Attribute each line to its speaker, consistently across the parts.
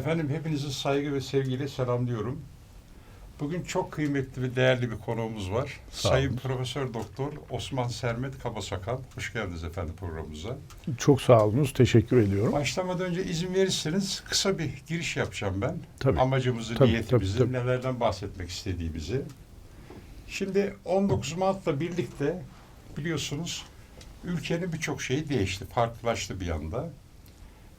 Speaker 1: Efendim hepinizi saygı ve sevgiyle selamlıyorum. Bugün çok kıymetli ve değerli bir konuğumuz var.
Speaker 2: Sağ
Speaker 1: Sayın. Profesör Doktor Osman Sermet Kabasakal. Hoş geldiniz efendim programımıza.
Speaker 2: Çok sağ olunuz. Teşekkür ediyorum.
Speaker 1: Başlamadan önce izin verirseniz kısa bir giriş yapacağım ben.
Speaker 2: Tabii.
Speaker 1: Amacımızı,
Speaker 2: Tabii,
Speaker 1: niyetimizi,
Speaker 2: tabii, tabii.
Speaker 1: nelerden bahsetmek istediğimizi. Şimdi 19 Mart'la birlikte biliyorsunuz ülkenin birçok şeyi değişti, farklılaştı bir anda.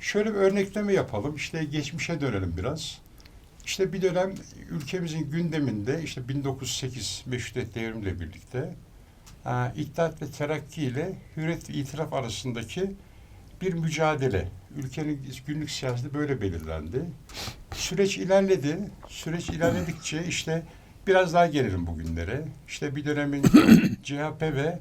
Speaker 1: Şöyle bir örnekleme yapalım. İşte geçmişe dönelim biraz. İşte bir dönem ülkemizin gündeminde işte 1908 Meşrutiyet devrimiyle birlikte e, İttihat ve Terakki ile Hürriyet ve İtilaf arasındaki bir mücadele. Ülkenin günlük siyaseti böyle belirlendi. Süreç ilerledi. Süreç ilerledikçe işte biraz daha gelelim bugünlere. İşte bir dönemin CHP ve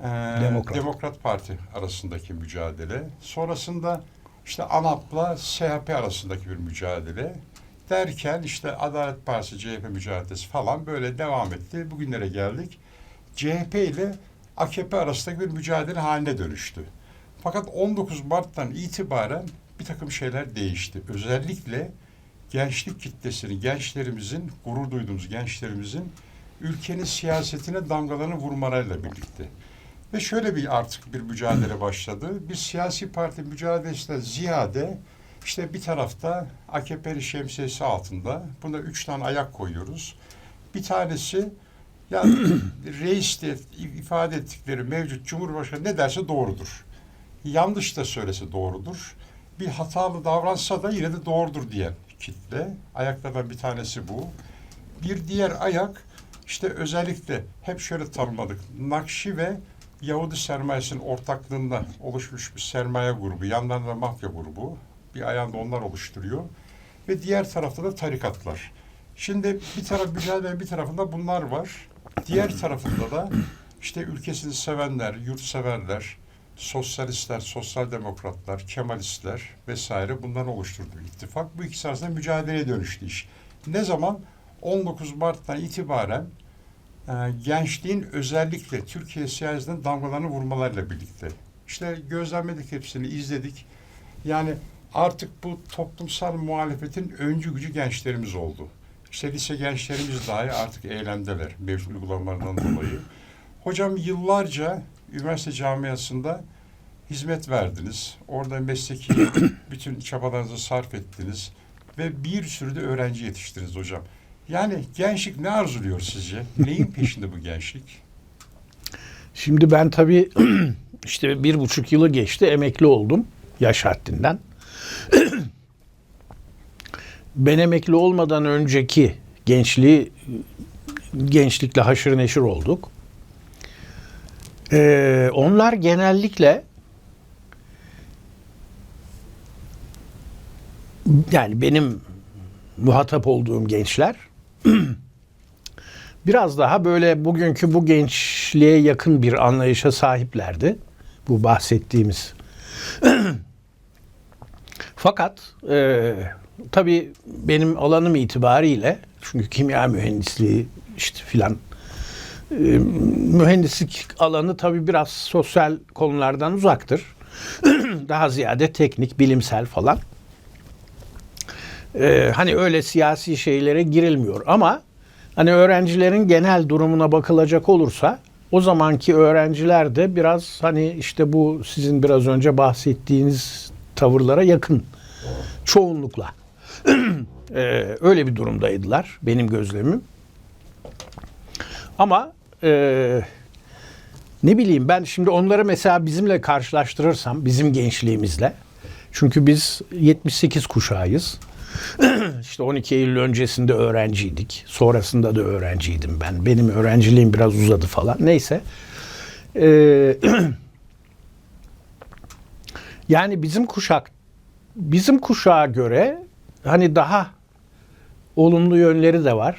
Speaker 1: e,
Speaker 2: Demokrat.
Speaker 1: Demokrat Parti arasındaki mücadele. Sonrasında işte ANAP'la SHP arasındaki bir mücadele. Derken işte Adalet Partisi, CHP mücadelesi falan böyle devam etti. Bugünlere geldik. CHP ile AKP arasındaki bir mücadele haline dönüştü. Fakat 19 Mart'tan itibaren bir takım şeyler değişti. Özellikle gençlik kitlesini, gençlerimizin, gurur duyduğumuz gençlerimizin ülkenin siyasetine damgalarını vurmalarıyla birlikte. Ve şöyle bir artık bir mücadele başladı. Bir siyasi parti mücadelesinden ziyade işte bir tarafta AKP'li şemsiyesi altında buna üç tane ayak koyuyoruz. Bir tanesi yani reis de ifade ettikleri mevcut Cumhurbaşkanı ne derse doğrudur. Yanlış da söylese doğrudur. Bir hatalı davransa da yine de doğrudur diyen kitle. Ayaklardan bir tanesi bu. Bir diğer ayak işte özellikle hep şöyle tanımladık. Nakşi ve Yahudi sermayesinin ortaklığında oluşmuş bir sermaye grubu. Yanlarında mafya grubu. Bir ayağında onlar oluşturuyor. Ve diğer tarafta da tarikatlar. Şimdi bir taraf mücadele bir tarafında bunlar var. Diğer tarafında da işte ülkesini sevenler, yurtseverler, sosyalistler, sosyal demokratlar, kemalistler vesaire bunların oluşturduğu ittifak. Bu ikisi arasında mücadeleye dönüştü iş. Ne zaman? 19 Mart'tan itibaren gençliğin özellikle Türkiye siyasetinin damgalarını vurmalarıyla birlikte. İşte gözlemledik hepsini, izledik. Yani artık bu toplumsal muhalefetin öncü gücü gençlerimiz oldu. İşte lise gençlerimiz dahi artık eylemdeler mevcut uygulamalarından dolayı. Hocam yıllarca üniversite camiasında hizmet verdiniz. Orada mesleki bütün çabalarınızı sarf ettiniz. Ve bir sürü de öğrenci yetiştirdiniz hocam. Yani gençlik ne arzuluyor sizce? Neyin peşinde bu gençlik?
Speaker 2: Şimdi ben tabii işte bir buçuk yılı geçti. Emekli oldum yaş haddinden. ben emekli olmadan önceki gençliği gençlikle haşır neşir olduk. Ee, onlar genellikle yani benim muhatap olduğum gençler biraz daha böyle bugünkü bu gençliğe yakın bir anlayışa sahiplerdi. Bu bahsettiğimiz. Fakat e, tabii benim alanım itibariyle çünkü kimya mühendisliği işte filan e, mühendislik alanı tabii biraz sosyal konulardan uzaktır. daha ziyade teknik, bilimsel falan. E, hani öyle siyasi şeylere girilmiyor ama hani öğrencilerin genel durumuna bakılacak olursa o zamanki öğrenciler de biraz hani işte bu sizin biraz önce bahsettiğiniz tavırlara yakın çoğunlukla Ee, öyle bir durumdaydılar benim gözlemim. Ama e, ne bileyim ben şimdi onları mesela bizimle karşılaştırırsam bizim gençliğimizle çünkü biz 78 kuşağıyız. işte 12 Eylül öncesinde öğrenciydik. Sonrasında da öğrenciydim ben. Benim öğrenciliğim biraz uzadı falan. Neyse. Ee, yani bizim kuşak bizim kuşağa göre hani daha olumlu yönleri de var.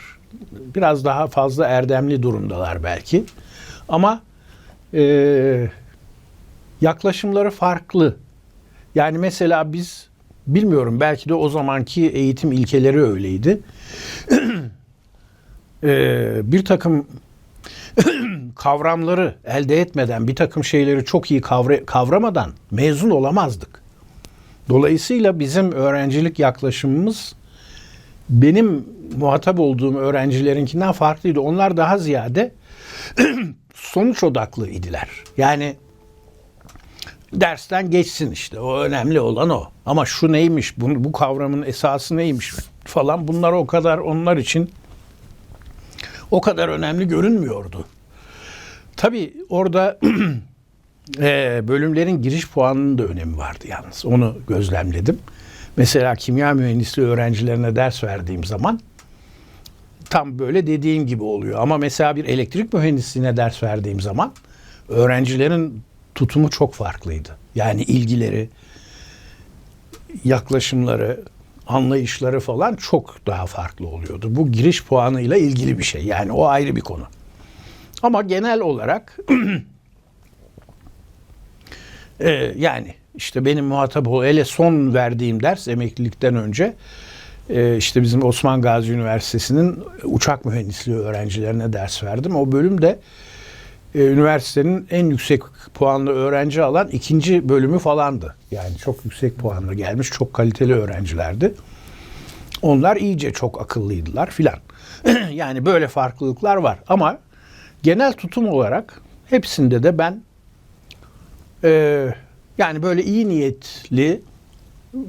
Speaker 2: Biraz daha fazla erdemli durumdalar belki. Ama e, yaklaşımları farklı. Yani mesela biz bilmiyorum belki de o zamanki eğitim ilkeleri öyleydi. Ee, bir takım kavramları elde etmeden, bir takım şeyleri çok iyi kavra- kavramadan mezun olamazdık. Dolayısıyla bizim öğrencilik yaklaşımımız benim muhatap olduğum öğrencilerinkinden farklıydı. Onlar daha ziyade sonuç odaklı idiler. Yani dersten geçsin işte. O önemli olan o. Ama şu neymiş, bu, bu kavramın esası neymiş falan bunlar o kadar onlar için o kadar önemli görünmüyordu. Tabii orada e, bölümlerin giriş puanının da önemi vardı yalnız. Onu gözlemledim. Mesela kimya mühendisliği öğrencilerine ders verdiğim zaman tam böyle dediğim gibi oluyor. Ama mesela bir elektrik mühendisliğine ders verdiğim zaman öğrencilerin tutumu çok farklıydı. Yani ilgileri, yaklaşımları, anlayışları falan çok daha farklı oluyordu. Bu giriş puanıyla ilgili bir şey. Yani o ayrı bir konu. Ama genel olarak e, yani işte benim muhatap ol hele son verdiğim ders emeklilikten önce e, işte bizim Osman Gazi Üniversitesi'nin uçak mühendisliği öğrencilerine ders verdim. O bölüm de e, üniversitenin en yüksek puanlı öğrenci alan ikinci bölümü falandı. Yani çok yüksek puanlı gelmiş, çok kaliteli öğrencilerdi. Onlar iyice çok akıllıydılar filan. yani böyle farklılıklar var ama genel tutum olarak hepsinde de ben e, yani böyle iyi niyetli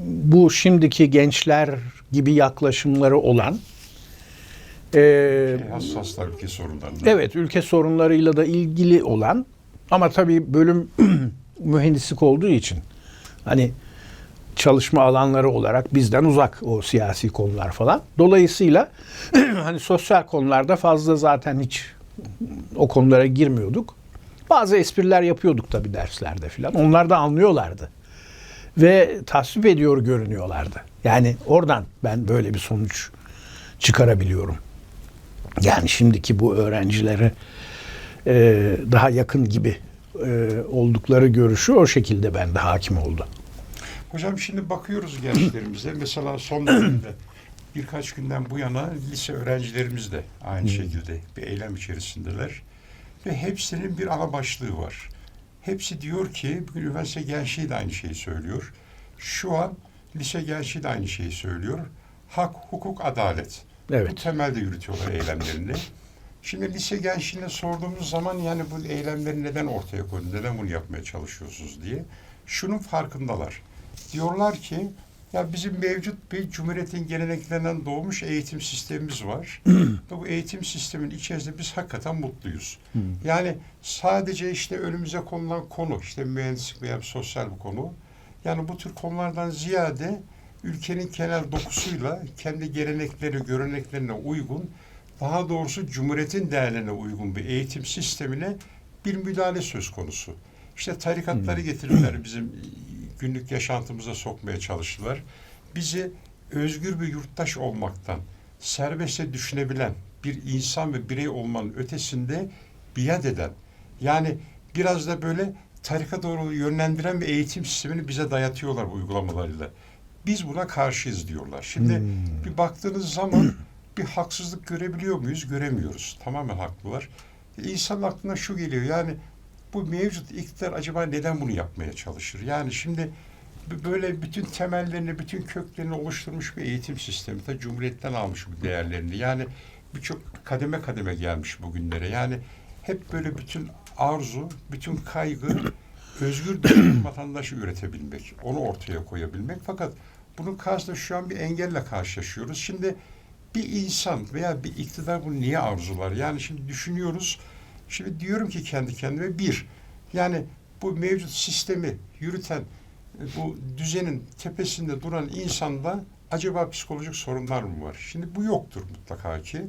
Speaker 2: bu şimdiki gençler gibi yaklaşımları olan e,
Speaker 1: Hassaslar ülke sorunlarına.
Speaker 2: Evet, ülke sorunlarıyla da ilgili olan ama tabii bölüm mühendislik olduğu için hani çalışma alanları olarak bizden uzak o siyasi konular falan. Dolayısıyla hani sosyal konularda fazla zaten hiç o konulara girmiyorduk. Bazı espriler yapıyorduk tabii derslerde filan. Onlar da anlıyorlardı. Ve tasvip ediyor görünüyorlardı. Yani oradan ben böyle bir sonuç çıkarabiliyorum. Yani şimdiki bu öğrencilere e, daha yakın gibi e, oldukları görüşü o şekilde bende hakim oldu.
Speaker 1: Hocam şimdi bakıyoruz gençlerimize. Mesela son dönemde birkaç günden bu yana lise öğrencilerimiz de aynı şekilde bir eylem içerisindeler. Ve hepsinin bir ana başlığı var. Hepsi diyor ki, bugün üniversite gençliği de aynı şeyi söylüyor. Şu an lise gençliği de aynı şeyi söylüyor. Hak, hukuk, adalet.
Speaker 2: Evet.
Speaker 1: Bu temelde yürütüyorlar eylemlerini. Şimdi lise gençliğine sorduğumuz zaman yani bu eylemleri neden ortaya koydun, neden bunu yapmaya çalışıyorsunuz diye şunun farkındalar. Diyorlar ki ya bizim mevcut bir cumhuriyetin geleneklerinden doğmuş eğitim sistemimiz var. Ve bu eğitim sistemin içerisinde biz hakikaten mutluyuz. Yani sadece işte önümüze konulan konu, işte mühendislik veya sosyal bir konu. Yani bu tür konulardan ziyade ülkenin genel dokusuyla kendi gelenekleri, göreneklerine uygun, daha doğrusu Cumhuriyet'in değerlerine uygun bir eğitim sistemine bir müdahale söz konusu. İşte tarikatları getirirler bizim günlük yaşantımıza sokmaya çalıştılar. Bizi özgür bir yurttaş olmaktan, serbestçe düşünebilen bir insan ve birey olmanın ötesinde biat eden, yani biraz da böyle tarika doğru yönlendiren bir eğitim sistemini bize dayatıyorlar bu uygulamalarıyla. Biz buna karşıyız diyorlar. Şimdi bir baktığınız zaman bir haksızlık görebiliyor muyuz? Göremiyoruz. Tamamen haklılar. İnsanın aklına şu geliyor yani bu mevcut iktidar acaba neden bunu yapmaya çalışır? Yani şimdi böyle bütün temellerini, bütün köklerini oluşturmuş bir eğitim sistemi. Ta Cumhuriyet'ten almış bu değerlerini. Yani birçok kademe kademe gelmiş bugünlere. Yani hep böyle bütün arzu, bütün kaygı özgür düşünen vatandaşı üretebilmek, onu ortaya koyabilmek. Fakat bunun karşısında şu an bir engelle karşılaşıyoruz. Şimdi bir insan veya bir iktidar bunu niye arzular? Yani şimdi düşünüyoruz. Şimdi diyorum ki kendi kendime bir, yani bu mevcut sistemi yürüten e, bu düzenin tepesinde duran insanda acaba psikolojik sorunlar mı var? Şimdi bu yoktur mutlaka ki.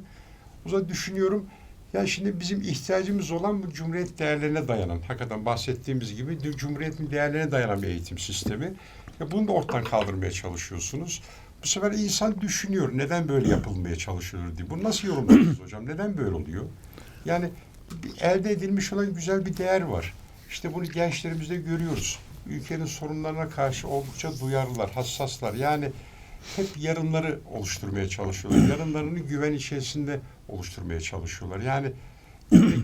Speaker 1: O zaman düşünüyorum ya şimdi bizim ihtiyacımız olan bu cumhuriyet değerlerine dayanan, hakikaten bahsettiğimiz gibi cumhuriyetin değerlerine dayanan bir eğitim sistemi. Ya bunu da ortadan kaldırmaya çalışıyorsunuz. Bu sefer insan düşünüyor neden böyle yapılmaya çalışılır diye. Bunu nasıl yorumluyorsunuz hocam? Neden böyle oluyor? Yani elde edilmiş olan güzel bir değer var. İşte bunu gençlerimizde görüyoruz. Ülkenin sorunlarına karşı oldukça duyarlılar, hassaslar. Yani hep yarınları oluşturmaya çalışıyorlar. Yarınlarını güven içerisinde oluşturmaya çalışıyorlar. Yani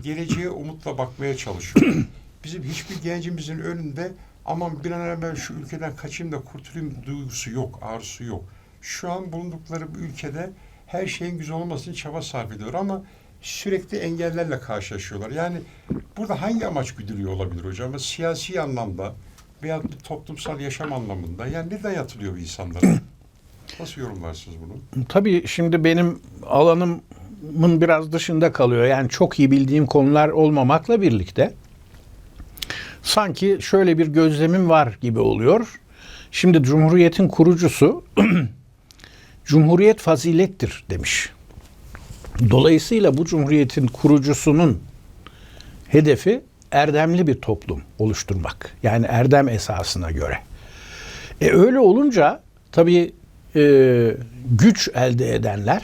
Speaker 1: geleceğe umutla bakmaya çalışıyorlar. Bizim hiçbir gencimizin önünde aman bir an evvel şu ülkeden kaçayım da kurtulayım duygusu yok, arzusu yok. Şu an bulundukları bu ülkede her şeyin güzel olması için çaba sarf ediyor ama sürekli engellerle karşılaşıyorlar. Yani burada hangi amaç güdülüyor olabilir hocam? Siyasi anlamda veya bir toplumsal yaşam anlamında yani ne dayatılıyor insanlara? Nasıl yorumlarsınız bunu?
Speaker 2: Tabii şimdi benim alanımın biraz dışında kalıyor. Yani çok iyi bildiğim konular olmamakla birlikte sanki şöyle bir gözlemim var gibi oluyor. Şimdi Cumhuriyet'in kurucusu Cumhuriyet fazilettir demiş. Dolayısıyla bu Cumhuriyet'in kurucusunun hedefi erdemli bir toplum oluşturmak. Yani erdem esasına göre. E öyle olunca tabii e, güç elde edenler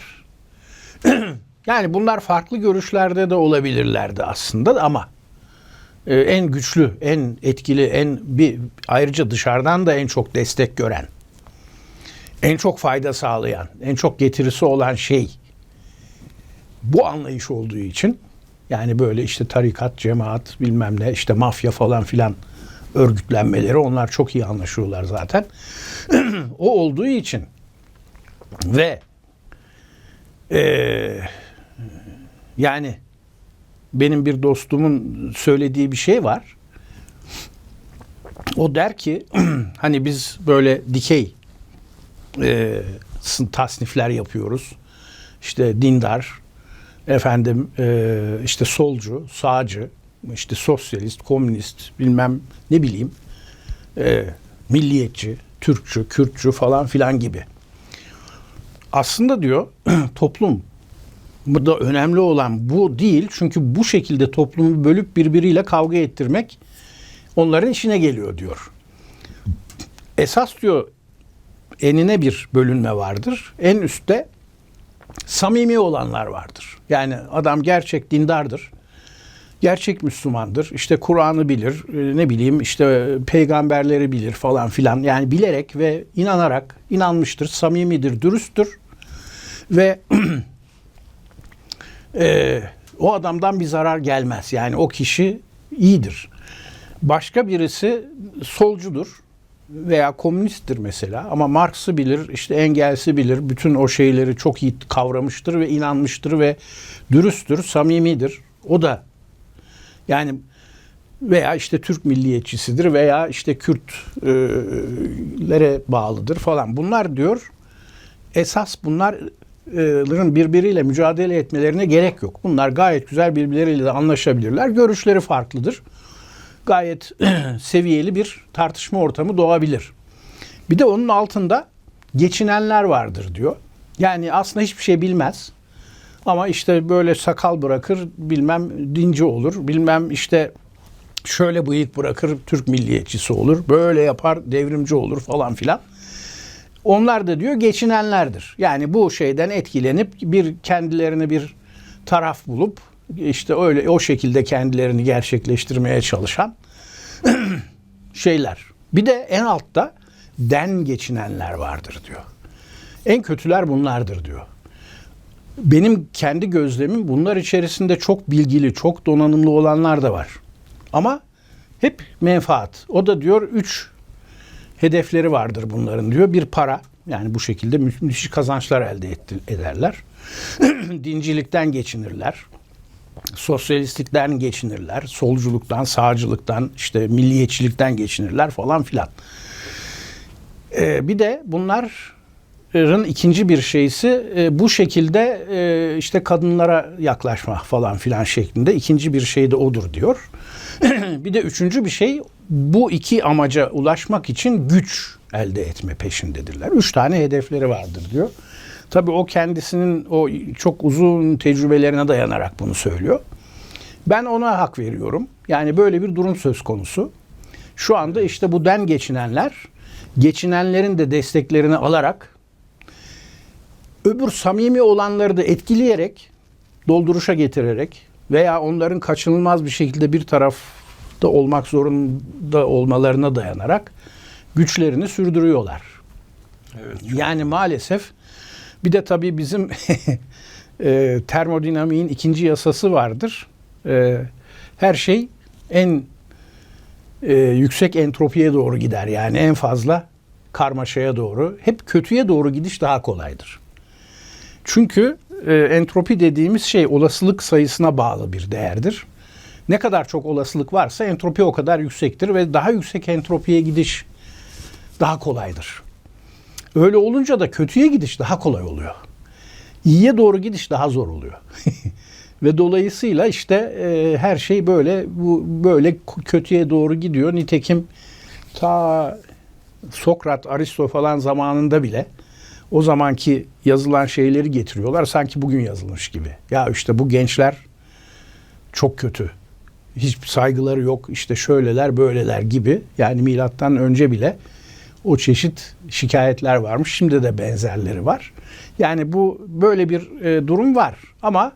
Speaker 2: yani bunlar farklı görüşlerde de olabilirlerdi aslında ama en güçlü, en etkili, en bir ayrıca dışarıdan da en çok destek gören, en çok fayda sağlayan, en çok getirisi olan şey bu anlayış olduğu için yani böyle işte tarikat, cemaat, bilmem ne, işte mafya falan filan örgütlenmeleri onlar çok iyi anlaşıyorlar zaten. o olduğu için ve eee, yani benim bir dostumun söylediği bir şey var. O der ki hani biz böyle dikey sın- tasnifler yapıyoruz. İşte dindar, efendim eee, işte solcu, sağcı, işte sosyalist, komünist, bilmem ne bileyim, eee, milliyetçi, Türkçü, Kürtçü falan filan gibi. Aslında diyor toplum bu da önemli olan bu değil. Çünkü bu şekilde toplumu bölüp birbiriyle kavga ettirmek onların işine geliyor diyor. Esas diyor enine bir bölünme vardır. En üstte samimi olanlar vardır. Yani adam gerçek dindardır. Gerçek Müslümandır. İşte Kur'an'ı bilir. e, Ne bileyim işte peygamberleri bilir falan filan. Yani bilerek ve inanarak inanmıştır. Samimidir, dürüsttür. Ve e, o adamdan bir zarar gelmez. Yani o kişi iyidir. Başka birisi solcudur veya komünisttir mesela ama Marx'ı bilir, işte Engels'i bilir, bütün o şeyleri çok iyi kavramıştır ve inanmıştır ve dürüsttür, samimidir. O da yani veya işte Türk milliyetçisidir veya işte Kürtlere bağlıdır falan. Bunlar diyor esas bunların birbiriyle mücadele etmelerine gerek yok. Bunlar gayet güzel birbirleriyle de anlaşabilirler. Görüşleri farklıdır. Gayet seviyeli bir tartışma ortamı doğabilir. Bir de onun altında geçinenler vardır diyor. Yani aslında hiçbir şey bilmez. Ama işte böyle sakal bırakır, bilmem dinci olur, bilmem işte şöyle bıyık bırakır, Türk milliyetçisi olur, böyle yapar, devrimci olur falan filan. Onlar da diyor geçinenlerdir. Yani bu şeyden etkilenip bir kendilerine bir taraf bulup işte öyle o şekilde kendilerini gerçekleştirmeye çalışan şeyler. Bir de en altta den geçinenler vardır diyor. En kötüler bunlardır diyor. Benim kendi gözlemim bunlar içerisinde çok bilgili, çok donanımlı olanlar da var. Ama hep menfaat. O da diyor üç hedefleri vardır bunların diyor. Bir para yani bu şekilde mü- müthiş kazançlar elde etti, ederler. Dincilikten geçinirler. Sosyalistlikten geçinirler. Solculuktan, sağcılıktan, işte milliyetçilikten geçinirler falan filan. Ee, bir de bunların ikinci bir şeysi e, bu şekilde e, işte kadınlara yaklaşma falan filan şeklinde ikinci bir şey de odur diyor. bir de üçüncü bir şey bu iki amaca ulaşmak için güç elde etme peşindedirler. Üç tane hedefleri vardır diyor. Tabii o kendisinin o çok uzun tecrübelerine dayanarak bunu söylüyor. Ben ona hak veriyorum. Yani böyle bir durum söz konusu. Şu anda işte bu den geçinenler geçinenlerin de desteklerini alarak öbür samimi olanları da etkileyerek dolduruşa getirerek veya onların kaçınılmaz bir şekilde bir tarafta olmak zorunda olmalarına dayanarak güçlerini sürdürüyorlar.
Speaker 1: Evet.
Speaker 2: Yani maalesef bir de tabii bizim e, termodinamiğin ikinci yasası vardır. E, her şey en e, yüksek entropiye doğru gider. Yani en fazla karmaşaya doğru. Hep kötüye doğru gidiş daha kolaydır. Çünkü e, entropi dediğimiz şey olasılık sayısına bağlı bir değerdir. Ne kadar çok olasılık varsa entropi o kadar yüksektir ve daha yüksek entropiye gidiş daha kolaydır. Öyle olunca da kötüye gidiş daha kolay oluyor. İyiye doğru gidiş daha zor oluyor. ve dolayısıyla işte e, her şey böyle bu böyle kötüye doğru gidiyor. Nitekim ta Sokrat, Aristo falan zamanında bile o zamanki yazılan şeyleri getiriyorlar sanki bugün yazılmış gibi. Ya işte bu gençler çok kötü. Hiçbir saygıları yok. İşte şöyleler, böyleler gibi. Yani milattan önce bile o çeşit şikayetler varmış. Şimdi de benzerleri var. Yani bu böyle bir e, durum var ama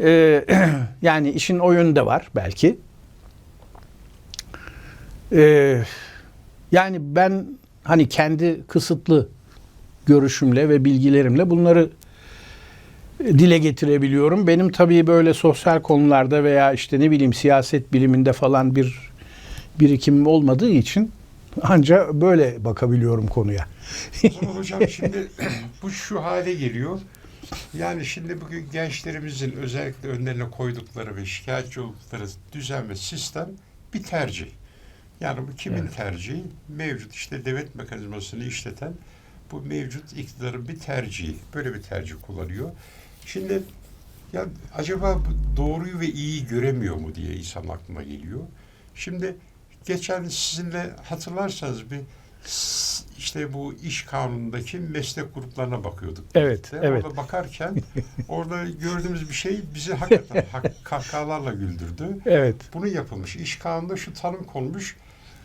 Speaker 2: e, yani işin o yönü de var belki. E, yani ben hani kendi kısıtlı görüşümle ve bilgilerimle bunları dile getirebiliyorum. Benim tabii böyle sosyal konularda veya işte ne bileyim siyaset biliminde falan bir birikimim olmadığı için anca böyle bakabiliyorum konuya.
Speaker 1: Hocam şimdi bu şu hale geliyor. Yani şimdi bugün gençlerimizin özellikle önlerine koydukları ve şikayetçi oldukları düzen ve sistem bir tercih. Yani bu kimin
Speaker 2: Evet.
Speaker 1: tercihi? Mevcut işte devlet mekanizmasını işleten bu mevcut iktidarın bir tercihi. Böyle bir tercih kullanıyor. Şimdi ya acaba doğruyu ve iyiyi göremiyor mu diye insan aklına geliyor. Şimdi geçen sizinle hatırlarsanız bir işte bu iş kanunundaki meslek gruplarına bakıyorduk.
Speaker 2: Evet,
Speaker 1: birlikte.
Speaker 2: evet.
Speaker 1: Orada bakarken orada gördüğümüz bir şey bizi hakikaten hak- kahkahalarla güldürdü.
Speaker 2: Evet.
Speaker 1: Bunu yapılmış. İş kanununda şu tanım konmuş.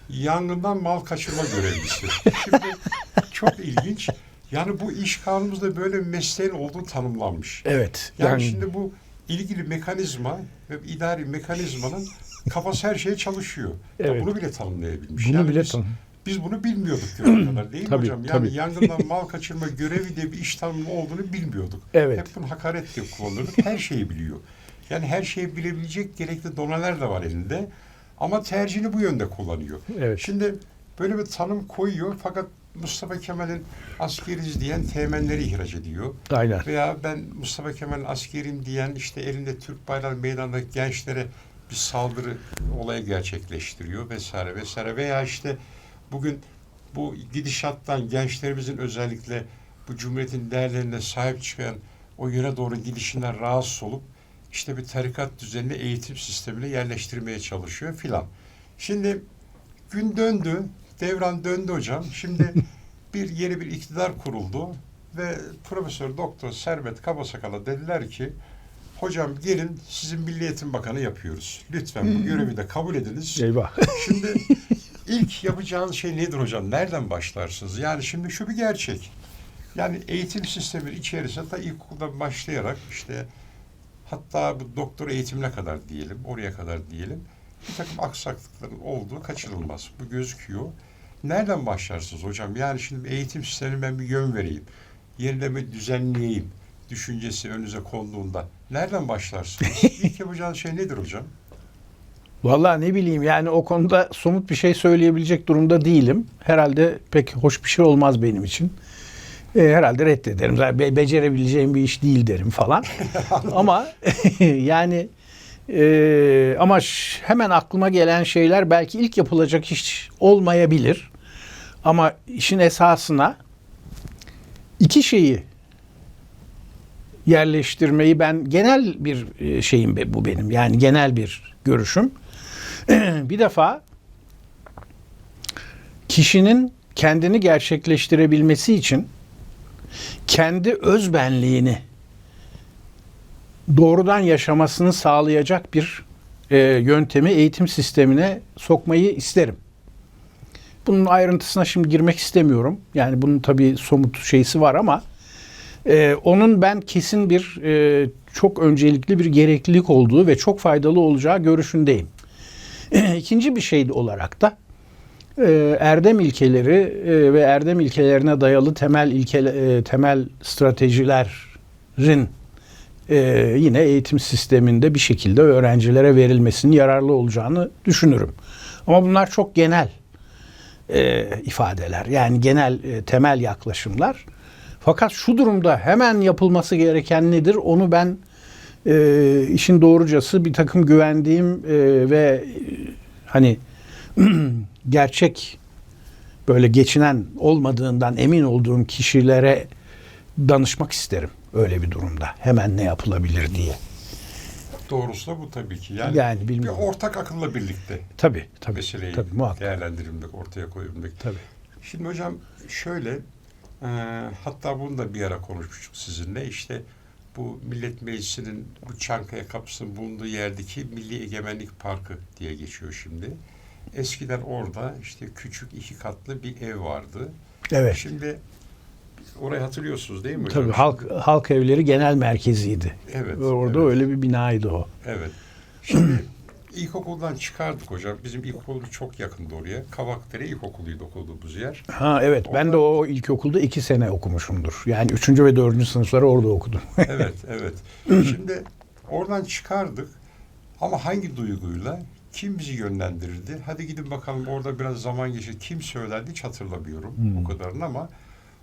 Speaker 1: Yangından mal kaçırma görevlisi. Şimdi çok ilginç. Yani bu iş kanunumuzda böyle bir mesleğin olduğu tanımlanmış.
Speaker 2: Evet.
Speaker 1: Yani,
Speaker 2: Yani,
Speaker 1: şimdi bu ilgili mekanizma ve idari mekanizmanın kafası her şeye çalışıyor. Ya
Speaker 2: Evet.
Speaker 1: bunu bile tanımlayabilmiş.
Speaker 2: bunu
Speaker 1: Yani
Speaker 2: bile
Speaker 1: biz,
Speaker 2: tanı-
Speaker 1: biz bunu bilmiyorduk kadar değil mi
Speaker 2: Tabii,
Speaker 1: hocam? Yani
Speaker 2: tabii.
Speaker 1: yangından mal kaçırma görevi diye bir iş tanımı olduğunu bilmiyorduk.
Speaker 2: Evet.
Speaker 1: Hep bunu hakaret diye kullanıyorduk. Her şeyi biliyor. Yani her şeyi bilebilecek gerekli doneler de var elinde. Ama tercihini bu yönde kullanıyor.
Speaker 2: Evet.
Speaker 1: Şimdi böyle bir tanım koyuyor fakat Mustafa Kemal'in askeriz diyen teğmenleri ihraç ediyor.
Speaker 2: Aynen.
Speaker 1: Veya ben Mustafa Kemal askerim diyen işte elinde Türk bayrağı meydandaki gençlere bir saldırı olayı gerçekleştiriyor vesaire vesaire. Veya işte bugün bu gidişattan gençlerimizin özellikle bu cumhuriyetin değerlerine sahip çıkan o yöne doğru gidişinden rahatsız olup işte bir tarikat düzenli eğitim sistemine yerleştirmeye çalışıyor filan. Şimdi gün döndü, devran döndü hocam. Şimdi bir yeni bir iktidar kuruldu ve Profesör Doktor Servet Kabasakal'a dediler ki hocam gelin sizin Milli Eğitim Bakanı yapıyoruz. Lütfen bu görevi de kabul ediniz.
Speaker 2: Eyvah.
Speaker 1: Şimdi ilk yapacağınız şey nedir hocam? Nereden başlarsınız? Yani şimdi şu bir gerçek. Yani eğitim sistemi içerisinde ta ilkokuldan başlayarak işte hatta bu doktor eğitimine kadar diyelim, oraya kadar diyelim bir takım aksaklıkların olduğu kaçınılmaz. Bu gözüküyor. Nereden başlarsınız hocam? Yani şimdi eğitim sistemine ben bir yön vereyim. Yerine bir düzenleyeyim. Düşüncesi önünüze konduğunda. Nereden başlarsınız? İlk yapacağınız şey nedir hocam?
Speaker 2: Vallahi ne bileyim yani o konuda somut bir şey söyleyebilecek durumda değilim. Herhalde pek hoş bir şey olmaz benim için. E, herhalde reddederim. Be- becerebileceğim bir iş değil derim falan. ama yani e, ama hemen aklıma gelen şeyler belki ilk yapılacak iş olmayabilir. Ama işin esasına iki şeyi yerleştirmeyi ben genel bir e, şeyim bu benim. Yani genel bir görüşüm. bir defa kişinin kendini gerçekleştirebilmesi için kendi özbenliğini doğrudan yaşamasını sağlayacak bir e, yöntemi eğitim sistemine sokmayı isterim. Bunun ayrıntısına şimdi girmek istemiyorum. Yani bunun tabii somut şeysi var ama e, onun ben kesin bir e, çok öncelikli bir gereklilik olduğu ve çok faydalı olacağı görüşündeyim. İkinci bir şey olarak da e, erdem ilkeleri e, ve erdem ilkelerine dayalı temel ilke e, temel stratejilerin e, yine eğitim sisteminde bir şekilde öğrencilere verilmesinin yararlı olacağını düşünürüm. Ama bunlar çok genel e, ifadeler. Yani genel e, temel yaklaşımlar. Fakat şu durumda hemen yapılması gereken nedir? Onu ben e, işin doğrucası bir takım güvendiğim e, ve e, hani gerçek böyle geçinen olmadığından emin olduğum kişilere danışmak isterim öyle bir durumda. Hemen ne yapılabilir diye.
Speaker 1: Doğrusu da bu tabii ki. Yani,
Speaker 2: Yani
Speaker 1: bir
Speaker 2: bilmiyorum.
Speaker 1: ortak akılla birlikte
Speaker 2: Tabii tabii.
Speaker 1: meseleyi
Speaker 2: tabii muhakkak.
Speaker 1: değerlendirilmek, ortaya koyulmak.
Speaker 2: Tabii.
Speaker 1: Şimdi hocam şöyle, e, hatta bunu da bir ara konuşmuştuk sizinle. İşte bu Millet Meclisi'nin bu Çankaya kapısının bulunduğu yerdeki Milli Egemenlik Parkı diye geçiyor şimdi. Eskiden orada işte küçük iki katlı bir ev vardı.
Speaker 2: Evet.
Speaker 1: Şimdi orayı hatırlıyorsunuz değil mi hocam?
Speaker 2: Tabii halk halk evleri genel merkeziydi.
Speaker 1: Evet.
Speaker 2: Orada
Speaker 1: evet.
Speaker 2: öyle bir binaydı o.
Speaker 1: Evet. Şimdi ilkokuldan çıkardık hocam. Bizim ilkokulumuz çok yakındı oraya. Kavakdere İlkokulu'ydu okuduğumuz yer.
Speaker 2: Ha evet ben de o ilkokulda iki sene okumuşumdur. Yani üçüncü ve dördüncü sınıfları orada okudum.
Speaker 1: Evet, evet. Şimdi oradan çıkardık. Ama hangi duyguyla? Kim bizi yönlendirirdi? Hadi gidin bakalım orada biraz zaman geçir. Kim söylerdi hiç hatırlamıyorum o kadarını ama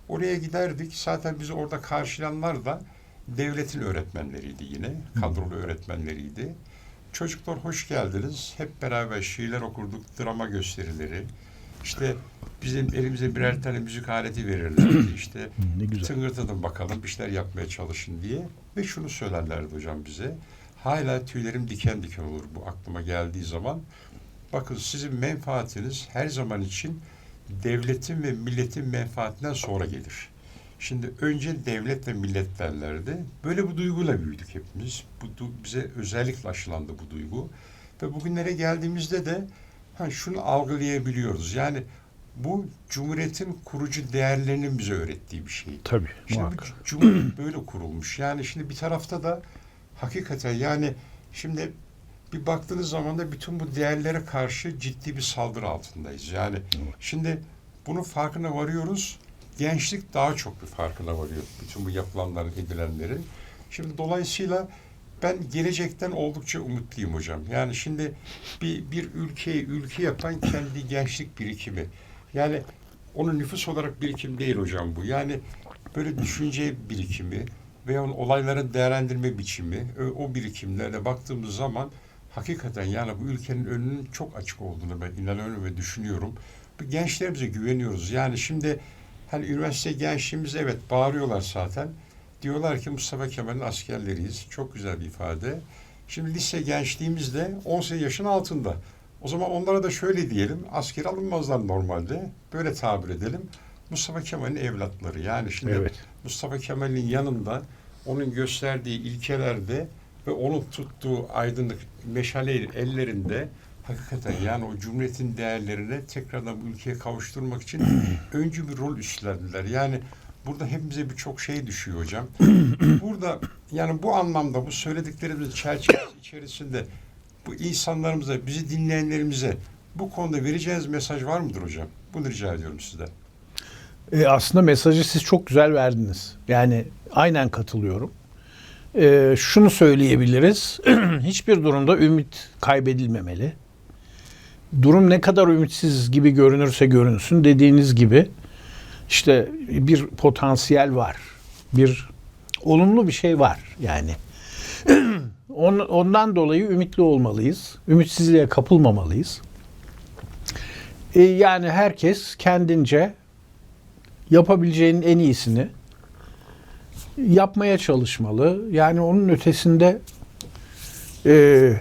Speaker 1: oraya giderdik. Zaten bizi orada karşılayanlar da devletin öğretmenleriydi yine. Kadrolu öğretmenleriydi. Çocuklar hoş geldiniz. Hep beraber şiirler okurduk, drama gösterileri. İşte bizim elimize birer tane müzik aleti verirlerdi. İşte
Speaker 2: ne güzel.
Speaker 1: tıngırtadın bakalım bir şeyler yapmaya çalışın diye. Ve şunu söylerlerdi hocam bize. Hala tüylerim diken diken olur bu aklıma geldiği zaman. Bakın sizin menfaatiniz her zaman için devletin ve milletin menfaatinden sonra gelir. Şimdi önce devlet ve millet derlerdi. Böyle bu duyguyla büyüdük hepimiz. Bu bize özellikle aşılandı bu duygu. Ve bugünlere geldiğimizde de ha, şunu algılayabiliyoruz. Yani bu Cumhuriyet'in kurucu değerlerinin bize öğrettiği bir şey.
Speaker 2: Tabii
Speaker 1: Şimdi
Speaker 2: muhakkak.
Speaker 1: Cumhuriyet böyle kurulmuş. Yani şimdi bir tarafta da hakikaten yani şimdi bir baktığınız zaman da bütün bu değerlere karşı ciddi bir saldırı altındayız. Yani şimdi bunun farkına varıyoruz. Gençlik daha çok bir farkına varıyor. Bütün bu yapılanların, edilenlerin. Şimdi dolayısıyla ben gelecekten oldukça umutluyum hocam. Yani şimdi bir, bir ülkeyi ülke yapan kendi gençlik birikimi. Yani onun nüfus olarak birikim değil hocam bu. Yani böyle düşünce birikimi veya onun olayları değerlendirme biçimi, o birikimlerle baktığımız zaman hakikaten yani bu ülkenin önünün çok açık olduğunu ben inanıyorum ve düşünüyorum. Gençlerimize güveniyoruz. Yani şimdi hani üniversite gençliğimiz evet bağırıyorlar zaten. Diyorlar ki Mustafa Kemal'in askerleriyiz. Çok güzel bir ifade. Şimdi lise gençliğimizde 18 yaşın altında. O zaman onlara da şöyle diyelim. Asker alınmazlar normalde. Böyle tabir edelim. Mustafa Kemal'in evlatları. Yani şimdi
Speaker 2: Evet.
Speaker 1: Mustafa Kemal'in yanında onun gösterdiği ilkelerde ve onun tuttuğu aydınlık meşale ellerinde hakikaten yani o cumhuriyetin değerlerine tekrardan bu ülkeye kavuşturmak için öncü bir rol üstlendiler. Yani burada hepimize birçok şey düşüyor hocam. Burada yani bu anlamda bu söylediklerimiz çerçevesi içerisinde bu insanlarımıza, bizi dinleyenlerimize bu konuda vereceğiniz mesaj var mıdır hocam? Bunu rica ediyorum sizden.
Speaker 2: E, aslında mesajı siz çok güzel verdiniz. Yani aynen katılıyorum. E, şunu söyleyebiliriz. Hiçbir durumda ümit kaybedilmemeli. Durum ne kadar ümitsiz gibi görünürse görünsün dediğiniz gibi işte bir potansiyel var. Bir olumlu bir şey var yani. On- Ondan dolayı ümitli olmalıyız. Ümitsizliğe kapılmamalıyız. E, yani herkes kendince yapabileceğinin en iyisini yapmaya çalışmalı. Yani onun ötesinde e,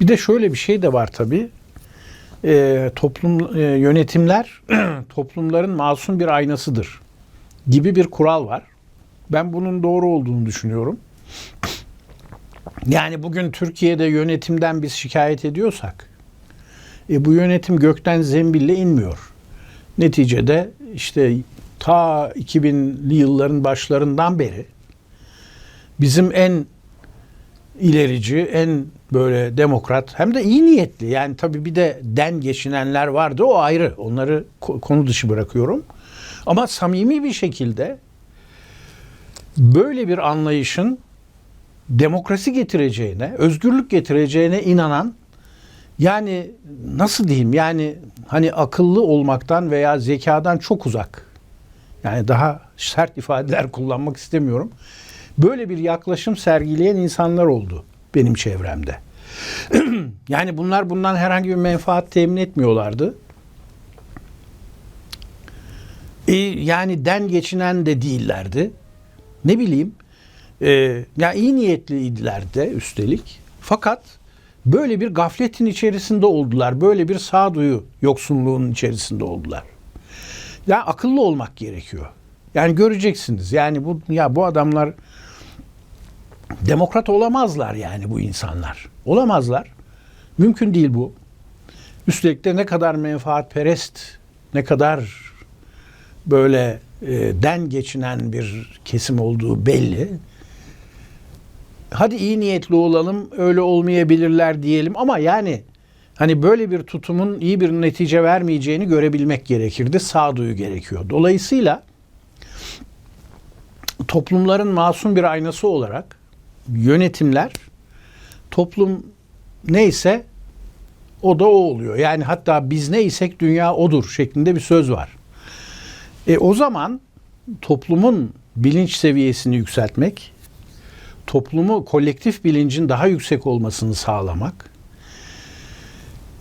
Speaker 2: bir de şöyle bir şey de var tabii. E, toplum e, yönetimler toplumların masum bir aynasıdır gibi bir kural var. Ben bunun doğru olduğunu düşünüyorum. Yani bugün Türkiye'de yönetimden biz şikayet ediyorsak e, bu yönetim gökten zembille inmiyor. Neticede işte ta 2000'li yılların başlarından beri bizim en ilerici, en böyle demokrat hem de iyi niyetli yani tabii bir de den geçinenler vardı o ayrı. Onları ko- konu dışı bırakıyorum. Ama samimi bir şekilde böyle bir anlayışın demokrasi getireceğine, özgürlük getireceğine inanan yani nasıl diyeyim yani hani akıllı olmaktan veya zekadan çok uzak. Yani daha sert ifadeler kullanmak istemiyorum. Böyle bir yaklaşım sergileyen insanlar oldu benim çevremde. yani bunlar bundan herhangi bir menfaat temin etmiyorlardı. E, yani den geçinen de değillerdi. Ne bileyim. E, ya iyi niyetliydiler de üstelik. Fakat böyle bir gafletin içerisinde oldular. Böyle bir sağduyu yoksunluğunun içerisinde oldular. Ya akıllı olmak gerekiyor. Yani göreceksiniz. Yani bu ya bu adamlar demokrat olamazlar yani bu insanlar. Olamazlar. Mümkün değil bu. Üstelik de ne kadar menfaatperest, ne kadar böyle e, den geçinen bir kesim olduğu belli. Hadi iyi niyetli olalım, öyle olmayabilirler diyelim ama yani hani böyle bir tutumun iyi bir netice vermeyeceğini görebilmek gerekirdi. Sağduyu gerekiyor. Dolayısıyla toplumların masum bir aynası olarak yönetimler toplum neyse o da o oluyor. Yani hatta biz neysek dünya odur şeklinde bir söz var. E o zaman toplumun bilinç seviyesini yükseltmek, toplumu kolektif bilincin daha yüksek olmasını sağlamak,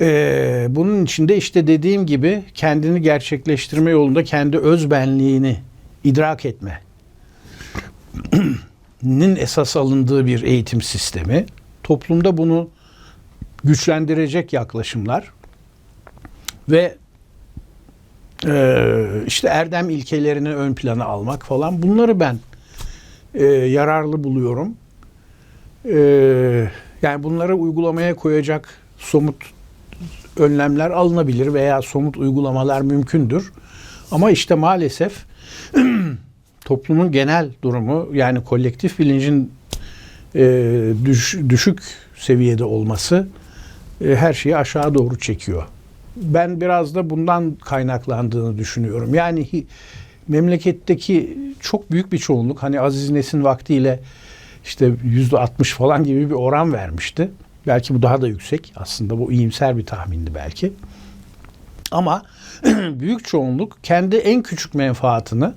Speaker 2: e, bunun içinde işte dediğim gibi kendini gerçekleştirme yolunda kendi özbenliğini idrak etme nin esas alındığı bir eğitim sistemi. Toplumda bunu güçlendirecek yaklaşımlar ve e, işte erdem ilkelerini ön plana almak falan bunları ben e, yararlı buluyorum. E, yani bunları uygulamaya koyacak somut önlemler alınabilir veya somut uygulamalar mümkündür. Ama işte maalesef toplumun genel durumu yani kolektif bilincin e, düş- düşük seviyede olması e, her şeyi aşağı doğru çekiyor. Ben biraz da bundan kaynaklandığını düşünüyorum. Yani memleketteki çok büyük bir çoğunluk hani Aziz Nesin vaktiyle işte yüzde 60 falan gibi bir oran vermişti. Belki bu daha da yüksek. Aslında bu iyimser bir tahmindi belki. Ama büyük çoğunluk kendi en küçük menfaatını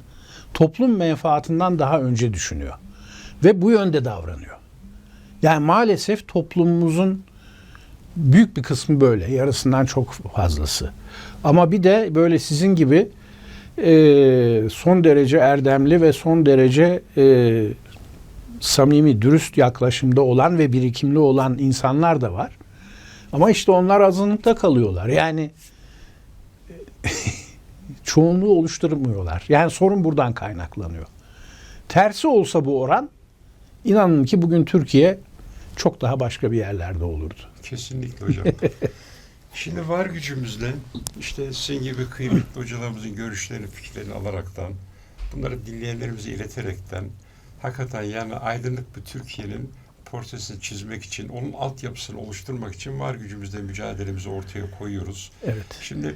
Speaker 2: toplum menfaatinden daha önce düşünüyor. Ve bu yönde davranıyor. Yani maalesef toplumumuzun büyük bir kısmı böyle. Yarısından çok fazlası. Ama bir de böyle sizin gibi e, son derece erdemli ve son derece e, samimi, dürüst yaklaşımda olan ve birikimli olan insanlar da var. Ama işte onlar azınlıkta kalıyorlar. Yani çoğunluğu oluşturmuyorlar. Yani sorun buradan kaynaklanıyor. Tersi olsa bu oran inanın ki bugün Türkiye çok daha başka bir yerlerde olurdu.
Speaker 1: Kesinlikle hocam. Şimdi var gücümüzle işte sizin gibi kıymetli hocalarımızın görüşlerini, fikirlerini alaraktan bunları dinleyenlerimize ileterekten hakikaten yani aydınlık bir Türkiye'nin portresini çizmek için, onun altyapısını oluşturmak için var gücümüzle mücadelemizi ortaya koyuyoruz.
Speaker 2: Evet.
Speaker 1: Şimdi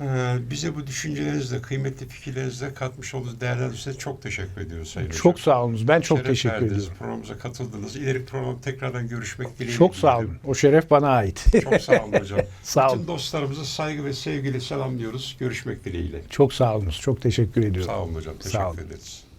Speaker 1: e, bize bu düşüncelerinizle, kıymetli fikirlerinizle katmış olduğunuz değerler için çok teşekkür ediyoruz Sayın Hocam.
Speaker 2: Çok sağ olun. Ben çok
Speaker 1: Şeref
Speaker 2: teşekkür
Speaker 1: verdiniz,
Speaker 2: ediyorum.
Speaker 1: Programımıza katıldınız. İleriki programda tekrardan görüşmek dileğiyle.
Speaker 2: Çok sağ olun. O şeref bana ait.
Speaker 1: Çok sağ olun hocam.
Speaker 2: Sağ
Speaker 1: Bütün
Speaker 2: olun.
Speaker 1: dostlarımıza saygı ve sevgiyle selamlıyoruz. Görüşmek dileğiyle.
Speaker 2: Çok sağ olun. Çok teşekkür ediyorum.
Speaker 1: Sağ olun hocam.
Speaker 2: Sağ
Speaker 1: Teşekkür
Speaker 2: olun.
Speaker 1: ederiz.